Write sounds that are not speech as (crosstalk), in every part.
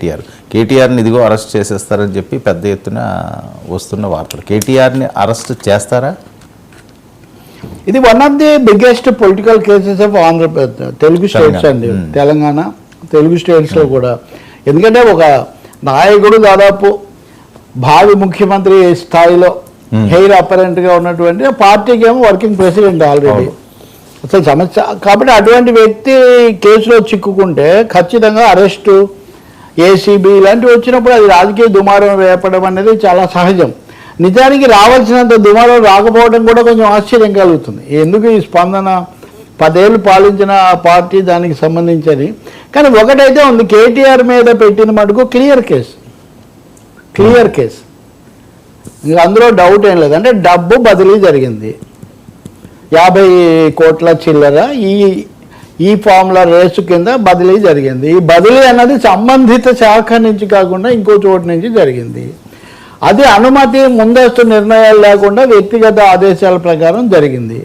కేటీఆర్. కేటీఆర్ని ఇదిగో అరెస్ట్ చేసేస్తారని చెప్పి పెద్ద ఎత్తున వస్తున్న వార్తలు. కేటీఆర్ని అరెస్ట్ చేస్తారా? ఇది one of the biggest political cases of Andhra Pradesh Telugu states అండి. తెలంగాణ తెలుగు స్టేట్స్లో కూడా. ఎందుకంటే ఒక నాయకుడు దాదాపు భావి ముఖ్యమంత్రి స్థాయిలో హెయిర్ అపరెంట్గా ఉన్నటువంటి పార్టీకి ఏమో వర్కింగ్ ప్రెసిడెంట్ ఆల్రెడీ అసలు సమస్య కాబట్టి అటువంటి వ్యక్తి కేసులో చిక్కుకుంటే ఖచ్చితంగా అరెస్టు ఏసీబీ ఇలాంటివి వచ్చినప్పుడు అది రాజకీయ దుమారం వేపడం అనేది చాలా సహజం. నిజానికి రావాల్సినంత దుమారం రాకపోవడం కూడా కొంచెం ఆశ్చర్యం కలుగుతుంది. ఎందుకు ఈ స్పందన? పదేళ్ళు పాలించిన ఆ పార్టీ దానికి సంబంధించని కానీ ఒకటైతే ఉంది కేటీఆర్ మీద పెట్టిన మటుకు క్లియర్ కేసు. Clear case. ఇంకా అందులో డౌట్ ఏం లేదు. అంటే డబ్బు బదిలీ జరిగింది. యాభై కోట్ల చిల్లర ఈ ఈ ఫార్ములా రేసు కింద బదిలీ జరిగింది. ఈ బదిలీ అన్నది సంబంధిత శాఖ నుంచి కాకుండా ఇంకో చోటు నుంచి జరిగింది. అది అనుమతి ముందస్తు నిర్ణయాలు లేకుండా వ్యక్తిగత ఆదేశాల ప్రకారం జరిగింది.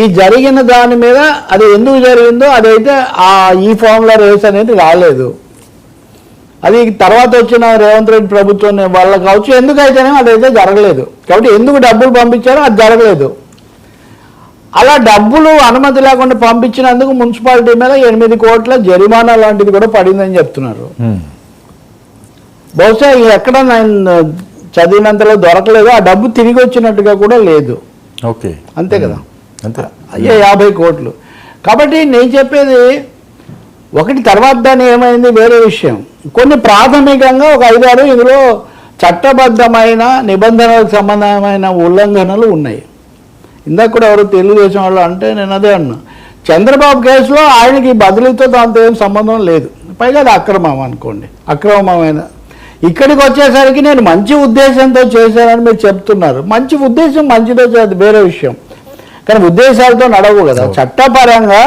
ఈ జరిగిన దాని మీద అది ఎందుకు జరిగిందో అదైతే ఆ ఈ ఫార్ములా రేస్ అనేది రాలేదు. అది తర్వాత వచ్చిన రేవంత్ రెడ్డి ప్రభుత్వం వల్ల కావచ్చు ఎందుకైతేనే అదైతే జరగలేదు. కాబట్టి ఎందుకు డబ్బులు పంపించారో అది జరగలేదు. అలా డబ్బులు అనుమతి లేకుండా పంపించినందుకు మున్సిపాలిటీ మీద ఎనిమిది కోట్ల జరిమానా లాంటిది కూడా పడిందని చెప్తున్నారు. బహుశా ఎక్కడ నేను చదివినంతలో దొరకలేదు ఆ డబ్బు తిరిగి వచ్చినట్టుగా కూడా లేదు. ఓకే. అంతే కదా? అంతే. అయ్యే యాభై కోట్లు. కాబట్టి నేను చెప్పేది ఒకటి తర్వాత దాని ఏమైంది? వేరే విషయం. కొన్ని ప్రాథమికంగా ఒక ఐదారు ఇందులో చట్టబద్ధమైన నిబంధనలకు సంబంధమైన ఉల్లంఘనలు ఉన్నాయి. ఇందాక కూడా ఎవరు తెలుగుదేశం వాళ్ళు అంటే నేను అదే అన్నా. చంద్రబాబు కేసులో ఆయనకి బదిలీతో దాంతో ఏం సంబంధం లేదు. పైగా అది అక్రమం అనుకోండి. అక్రమమైన. ఇక్కడికి వచ్చేసరికి నేను మంచి ఉద్దేశంతో చేశానని మీరు చెప్తున్నారు. మంచి ఉద్దేశం మంచిదో అది వేరే విషయం. కానీ ఉద్దేశాలతో నడవు కదా. చట్టపరంగా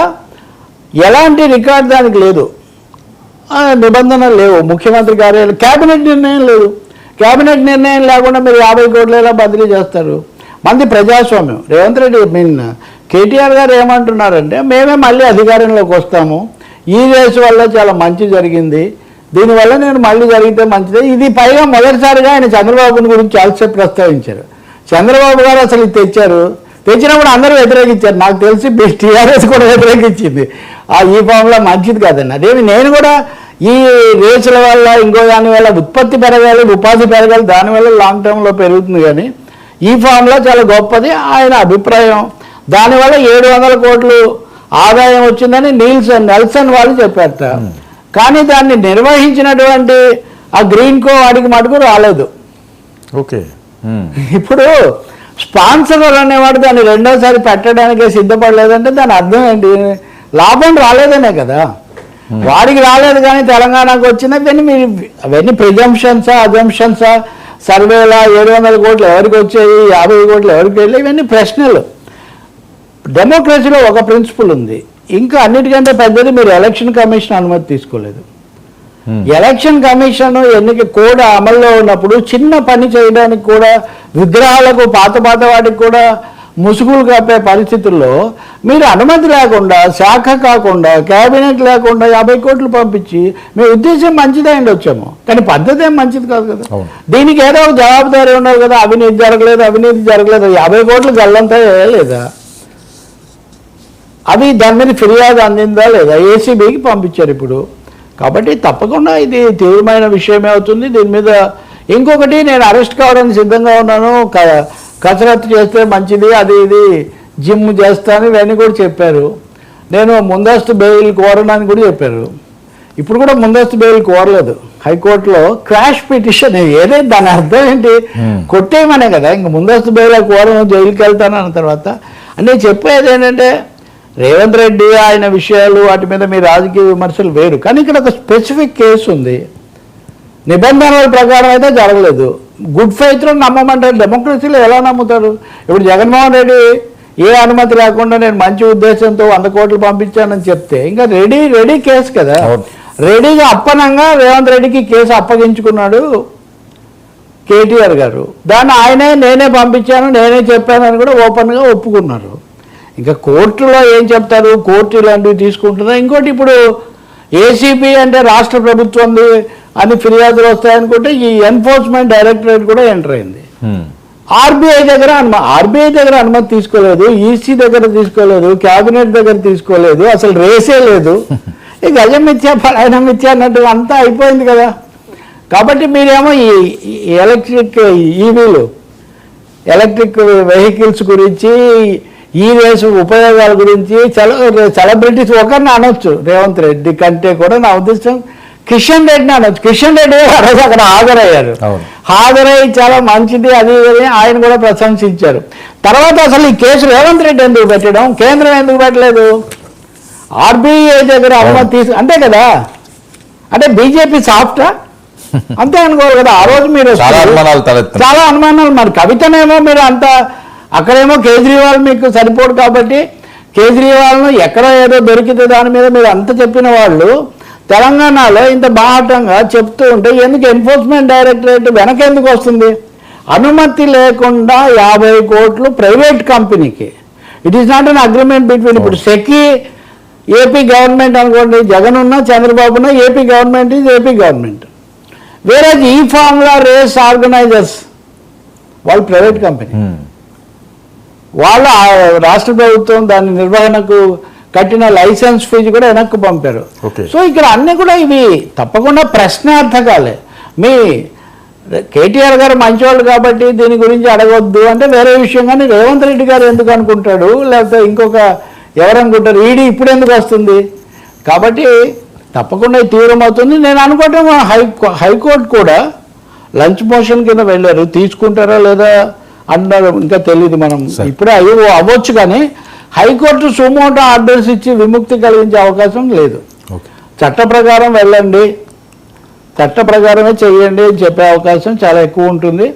ఎలాంటి రికార్డ్ దానికి లేదు. నిబంధనలు లేవు. ముఖ్యమంత్రి కార్యాలయం కేబినెట్ నిర్ణయం లేదు. కేబినెట్ నిర్ణయం లేకుండా మీరు యాభై కోట్లు ఎలా బదిలీ చేస్తారు. మంది ప్రజాస్వామ్యం. రేవంత్ రెడ్డి మీన్ కేటీఆర్ గారు ఏమంటున్నారంటే మేమే మళ్ళీ అధికారంలోకి వస్తాము. ఈ రేసు వల్ల చాలా మంచి జరిగింది. దీనివల్ల నేను మళ్ళీ జరిగితే మంచిదే. ఇది పైగా మొదటిసారిగా ఆయన చంద్రబాబుని గురించి చాలాసేపు ప్రస్తావించారు. చంద్రబాబు గారు అసలు ఇది తెచ్చారు. తెచ్చినప్పుడు అందరూ వ్యతిరేకించారు. నాకు తెలిసి టీఆర్ఎస్ కూడా వ్యతిరేకించింది. ఆ ఈ ఫామ్లో మంచిది కాదండి. అదేమి నేను కూడా ఈ రేసుల వల్ల ఇంకో దాని వల్ల ఉత్పత్తి పెరగాలి ఉపాధి పెరగాలి దానివల్ల లాంగ్ టర్మ్లో పెరుగుతుంది కానీ ఈ ఫామ్లో చాలా గొప్పది ఆయన అభిప్రాయం. దానివల్ల ఏడు వందల కోట్లు ఆదాయం వచ్చిందని నీల్సన్ నెల్సన్ వాళ్ళు చెప్పారట. కానీ దాన్ని నిర్వహించినటువంటి ఆ గ్రీన్ కో వాడికి మటుకు రాలేదు. ఓకే. ఇప్పుడు స్పాన్సర్ అనేవాడు దాన్ని రెండోసారి పెట్టడానికే సిద్ధపడలేదంటే దాని అర్థం ఏంటి? లాభం రాలేదనే కదా. వాడికి రాలేదు కానీ తెలంగాణకు వచ్చిన అవన్నీ మీరు అవన్నీ ప్రిజంప్షన్సా అజంప్షన్సా సర్వేలా ఏడు వందల కోట్లు ఎవరికి వచ్చాయి యాభై కోట్లు ఎవరికి వెళ్ళి ఇవన్నీ ప్రశ్నలు. డెమోక్రసీలో ఒక ప్రిన్సిపల్ ఉంది. ఇంకా అన్నిటికంటే పెద్దది మీరు ఎలక్షన్ కమిషన్ అనుమతి తీసుకోలేదు. Hmm. ఎలక్షన్ కమిషన్ ఎన్నిక కూడా అమల్లో ఉన్నప్పుడు చిన్న పని చేయడానికి కూడా విగ్రహాలకు పాత పాత వాటికి కూడా ముసుగులు కప్పే పరిస్థితుల్లో మీరు అనుమతి లేకుండా శాఖ కాకుండా కేబినెట్ లేకుండా యాభై కోట్లు పంపించి మీ ఉద్దేశం మంచిదే అండి వచ్చాము. కానీ పద్ధతి ఏం మంచిది కాదు కదా. దీనికి ఏదో ఒక జవాబుదారీ ఉన్నారు కదా అవినీతి జరగలేదు అవినీతి జరగలేదు యాభై కోట్లు గల్లంతా వేయలేదా అవి దాని మీద ఫిర్యాదు అందిందా లేదా? ఏసీబీకి పంపించారు ఇప్పుడు. కాబట్టి తప్పకుండా ఇది తీవ్రమైన విషయమే అవుతుంది. దీని మీద ఇంకొకటి నేను అరెస్ట్ కావడానికి సిద్ధంగా ఉన్నాను. కసరత్తు చేస్తే మంచిది అది ఇది జిమ్ చేస్తాను ఇవన్నీ కూడా చెప్పారు. నేను ముందస్తు బెయిల్ కోరడానికి కూడా చెప్పారు. ఇప్పుడు కూడా ముందస్తు బెయిల్ కోరలేదు. హైకోర్టులో క్రాష్ పిటిషన్ ఏదైతే దాని అర్థం ఏంటి? కొట్టేయమనే కదా ఇంక ముందస్తు బెయిల్ కోరను జైలుకి వెళ్తాను అన్న తర్వాత. అంటే చెప్పేది ఏంటంటే రేవంత్ రెడ్డి ఆయన విషయాలు వాటి మీద మీ రాజకీయ విమర్శలు వేరు. కానీ ఇక్కడ ఒక స్పెసిఫిక్ కేసు ఉంది. నిబంధనల ప్రకారం అయితే జరగలేదు. గుడ్ ఫెయిత్లో నమ్మమంటారు. డెమోక్రసీలో ఎలా నమ్ముతారు? ఇప్పుడు జగన్మోహన్ రెడ్డి ఏ అనుమతి లేకుండా నేను మంచి ఉద్దేశంతో వంద కోట్లు పంపించానని చెప్తే ఇంకా రెడీ రెడీ కేసు కదా. రెడీగా అప్పనంగా రేవంత్ రెడ్డికి కేసు అప్పగించుకున్నాడు కేటీఆర్ గారు. దాన్ని ఆయనే నేనే పంపించాను నేనే చెప్పానని కూడా ఓపెన్గా ఒప్పుకున్నారు. ఇంకా కోర్టులో ఏం చెప్తారు? కోర్టు ఇలాంటివి తీసుకుంటుందా? ఇంకోటి ఇప్పుడు ఏసీబీ అంటే రాష్ట్ర ప్రభుత్వంది అని ఫిర్యాదులు వస్తాయనుకుంటే ఈ ఎన్ఫోర్స్మెంట్ డైరెక్టరేట్ కూడా ఎంటర్ అయింది. ఆర్బీఐ దగ్గర అనుమ ఆర్బీఐ దగ్గర అనుమతి తీసుకోలేదు ఈసీ దగ్గర తీసుకోలేదు క్యాబినెట్ దగ్గర తీసుకోలేదు అసలు రేసే లేదు. (laughs) ఈ గజం మిథ్యా పలాయనం మిథ్యా అన్నట్టు అంతా అయిపోయింది కదా. కాబట్టి మీరేమో ఈ ఎలక్ట్రిక్ ఈవీలు ఎలక్ట్రిక్ వెహికల్స్ గురించి ఈ రేసు ఉపయోగాల గురించి చల సెలబ్రిటీస్ ఒకరిని అనొచ్చు. రేవంత్ రెడ్డి కంటే కూడా నా ఉద్దేశం కిషన్ రెడ్డిని అనొచ్చు కిషన్ రెడ్డి ఆ రోజు అక్కడ హాజరయ్యారు. హాజరై చాలా మంచిది అది ఇది అని ఆయన కూడా ప్రశంసించారు. తర్వాత అసలు ఈ కేసు రేవంత్ రెడ్డి ఎందుకు పెట్టడం? కేంద్రం ఎందుకు పెట్టలేదు? ఆర్బీఐ దగ్గర అనుమతి తీసు అంతే కదా? అంటే బీజేపీ సాఫ్టా? అంతే అనుకోరు కదా. ఆ రోజు మీరు చాలా అనుమానాలు. మరి కవితనేమో మీరు అంత అక్కడేమో కేజ్రీవాల్ మీకు సరిపోడు కాబట్టి కేజ్రీవాల్ను ఎక్కడ ఏదో దొరికితే దాని మీద మీరు అంత చెప్పిన వాళ్ళు తెలంగాణలో ఇంత బాహటంగా చెప్తూ ఉంటే ఎందుకు ఎన్ఫోర్స్మెంట్ డైరెక్టరేట్ వెనకెందుకు వస్తుంది? అనుమతి లేకుండా యాభై కోట్లు ప్రైవేట్ కంపెనీకి. It is not an agreement between ఇప్పుడు సెకి ఏపీ గవర్నమెంట్ అనుకోండి జగన్ ఉన్న చంద్రబాబు ఉన్న AP government is AP government. వేరే ఈ ఫార్ములా రేస్ ఆర్గనైజర్స్ వాళ్ళు ప్రైవేట్ కంపెనీ. హ్మ్. వాళ్ళ రాష్ట్ర ప్రభుత్వం దాని నిర్వహణకు కట్టిన లైసెన్స్ ఫీజు కూడా వెనక్కి పంపారు. సో ఇక్కడ అన్ని కూడా ఇవి తప్పకుండా ప్రశ్నార్థకాలే. మీ కేటీఆర్ గారు మంచివాళ్ళు కాబట్టి దీని గురించి అడగొద్దు అంటే వేరే విషయం. కానీ రేవంత్ రెడ్డి గారు ఎందుకు అనుకుంటాడు? లేకపోతే ఇంకొక ఎవరు అనుకుంటారు? ఈడీ ఇప్పుడు ఎందుకు వస్తుంది? కాబట్టి తప్పకుండా తీవ్రమవుతుంది. నేను అనుకోవటం హై హైకోర్టు కూడా లంచ్ మోషన్ కింద వెళ్ళారు. తీసుకుంటారా లేదా అన్నారు ఇంకా తెలియదు మనం. ఇప్పుడే అయ్యి అవ్వచ్చు కానీ హైకోర్టు సుమోటో ఆర్డర్స్ ఇచ్చి విముక్తి కలిగించే అవకాశం లేదు. చట్ట ప్రకారం వెళ్ళండి. చట్ట ప్రకారమే చేయండి అని చెప్పే అవకాశం చాలా ఎక్కువ ఉంటుంది.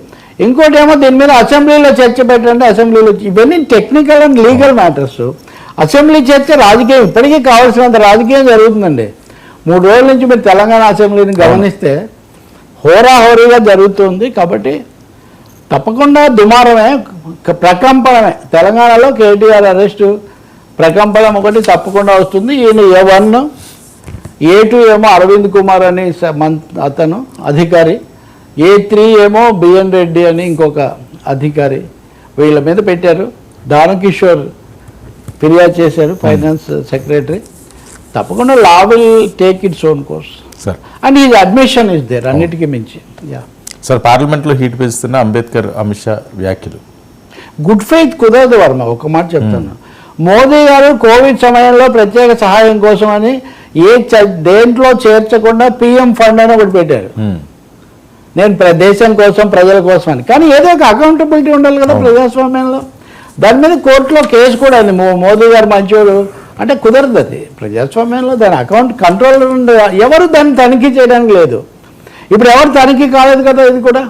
ఇంకోటి ఏమో దీని మీద అసెంబ్లీలో చర్చ పెట్టండి అసెంబ్లీలో ఇవన్నీ technical and legal matters. Assembly చర్చ రాజకీయం ఇప్పటికీ కావాల్సినంత రాజకీయం జరుగుతుందండి. మూడు రోజుల నుంచి మీరు తెలంగాణ అసెంబ్లీని గమనిస్తే హోరాహోరీగా జరుగుతుంది కాబట్టి తప్పకుండా దుమారమే ప్రకంపనమే. తెలంగాణలో కేటీఆర్ అరెస్టు ప్రకంపనం ఒకటి తప్పకుండా వస్తుంది. ఈయన ఏ వన్ ఏ టూ ఏమో అరవింద్ కుమార్ అని అతను అధికారి. ఏ త్రీ ఏమో బిఎన్ రెడ్డి అని ఇంకొక అధికారి వీళ్ళ మీద పెట్టారు. దానకిషోర్ ఫిర్యాదు చేశారు ఫైనాన్స్ సెక్రటరీ. తప్పకుండా law will take its own course. Sir. And is admission is there అన్నిటికీ మించి. యా. సార్ పార్లమెంట్లో హీట్ పెంచుతున్న అంబేద్కర్ అమిత్ షా వ్యాఖ్యలు. గుడ్ ఫెయిత్ కుదరదు వర్మ ఒక మాట చెప్తాను మోదీ గారు కోవిడ్ సమయంలో ప్రత్యేక సహాయం కోసం అని ఏ దేంట్లో చేర్చకుండా పిఎం ఫండ్ అని ఒకటి పెట్టారు. నేను దేశం కోసం ప్రజల కోసం అని. కానీ ఏదో ఒక అకౌంటబిలిటీ ఉండాలి కదా. ప్రజాస్వామ్యంలో. దాని మీద కోర్టులో కేసు కూడా మో- మోదీ గారు మంచోడు అంటే కుదరదు అది. ప్రజాస్వామ్యంలో దాని అకౌంట్ కంట్రోల్ ఎవరు దాన్ని తనిఖీ చేయడానికి లేదు. ఇప్పుడు ఎవరు తనిఖీ కాలేదు కదా ఇది కూడా?